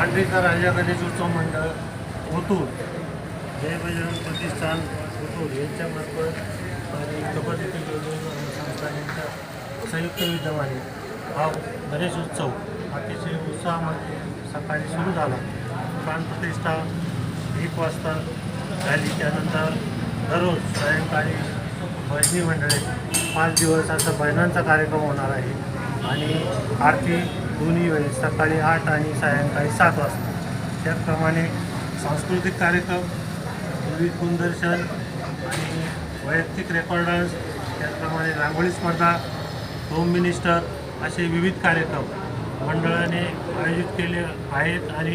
वारकरीचा राजा गणेश उत्सव मंडळ ओतूर. जय बजरंग प्रतिष्ठान ओतूर. यांच्यामार्फत आणि कबड्डी संस्थान यांच्या संयुक्त विद्यमाने हा गणेश उत्सव अतिशय उत्साहामध्ये सकाळी सुरू झाला. प्राणप्रतिष्ठा एक वाजता झाली. त्यानंतर दररोज सायंकाळी भजनी मंडळे पाच दिवस असा भजनांचा कार्यक्रम होणार आहे. आणि आरती दोन्ही वेळेस सकाळी आठ आणि सायंकाळी सात वाजता. त्याचप्रमाणे सांस्कृतिक कार्यक्रम विविध गुणदर्शन आणि वैयक्तिक रेकॉर्डन्स त्याचप्रमाणे रांगोळी स्पर्धा होम मिनिस्टर असे विविध कार्यक्रम मंडळाने आयोजित केले आहेत आणि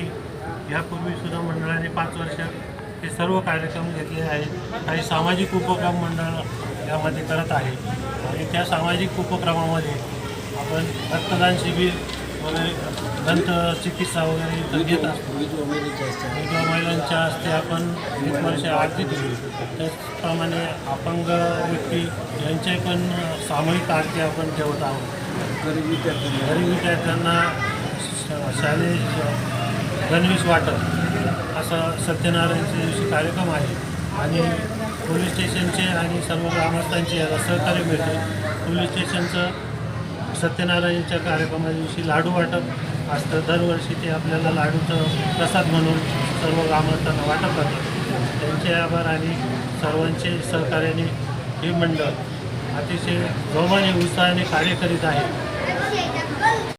यापूर्वीसुद्धा मंडळाने पाच वर्ष हे सर्व कार्यक्रम घेतले आहेत. काही सामाजिक उपक्रम मंडळ यामध्ये करत आहे. आणि त्या सामाजिक उपक्रमामध्ये आपण रक्तदान शिबिर दंत चिकित्सा वगैरे इथं घेत असतो. विधवा महिलांच्या हस्ते आपण एक वर्ष आरती दिली त्याचप्रमाणे अपंग व्यक्ती यांचे पण सामूहिक आरती आपण ठेवत आहोत. गरीब विद्यार्थ्यांना श- शालेय गणवेश वाटप असा सत्यनारायणच्या दिवशी कार्यक्रम आहे. आणि पोलीस स्टेशनचे आणि सर्व ग्रामस्थांचे याला सहकार्य मिळते. पोलीस स्टेशनचं सत्यनारायणच्या कार्यक्रमा दिवशी लाडू वाटप असतं. दरवर्षी ते आपल्याला लाडूचं प्रसाद म्हणून सर्व ग्रामस्थांना वाटप करतात. त्यांचे आभार आणि सर्वांचे सहकार्याने हे मंडळ अतिशय जोमाने उत्साहाने कार्य करीत आहे.